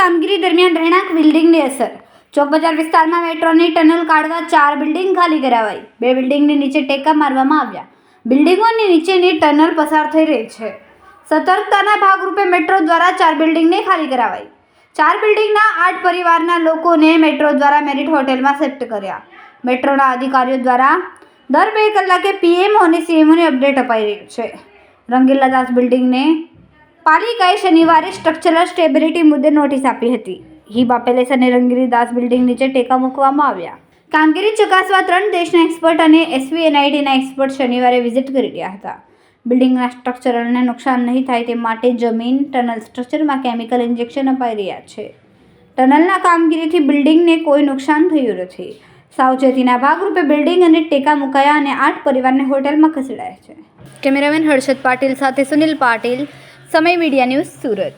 કામગીરી દરમિયાન રહેણાંક બિલ્ડિંગની અસર. ચોક બજાર વિસ્તારમાં મેટ્રોની ટનલ કાઢવા ચાર બિલ્ડિંગ ખાલી કરાવાઈ. બે બિલ્ડિંગની નીચે ટેકા મારવામાં આવ્યા. બિલ્ડિંગોની નીચેની ટનલ પસાર થઈ રહી છે. સતર્કતાના ભાગરૂપે મેટ્રો દ્વારા ચાર બિલ્ડિંગને ખાલી કરાવાઈ. ચાર બિલ્ડિંગના આઠ પરિવારના લોકોને મેટ્રો દ્વારા મેરિટ હોટેલમાં શિફ્ટ કર્યા. મેટ્રોના અધિકારીઓ દ્વારા દર બે કલાકે પીએમઓ અને સીએમઓને અપડેટ અપાઈ રહ્યું છે. રંગીલા દાસ બિલ્ડિંગને પાલિકાએ શનિવારે સ્ટ્રક્ચરલ સ્ટેબિલિટી મુદ્દે નોટિસ આપી હતી. હિબા પેલેસ અને રંગીલી દાસ બિલ્ડિંગ નીચે ટેકા મૂકવામાં આવ્યા. કામગીરી ચકાસવા ત્રણ દેશના એક્સપર્ટ અને એસવીએનઆઈટીના એક્સપર્ટ શનિવારે વિઝિટ કરી રહ્યા હતા. બિલ્ડિંગના સ્ટ્રક્ચરલને નુકસાન નહીં થાય તે માટે જમીન ટનલ સ્ટ્રક્ચરમાં કેમિકલ ઇન્જેક્શન અપાઈ રહ્યા છે. ટનલના કામગીરીથી બિલ્ડિંગને કોઈ નુકસાન થયું નથી. સાવચેતીના ભાગરૂપે બિલ્ડિંગ અને ટેકા મુકાયા અને આઠ પરિવારને હોટેલમાં ખસેડાયા છે. કેમેરામેન હર્ષદ પાટીલ સાથે સુનિલ પાટીલ સમય મીડિયા ન્યૂઝ સુરત.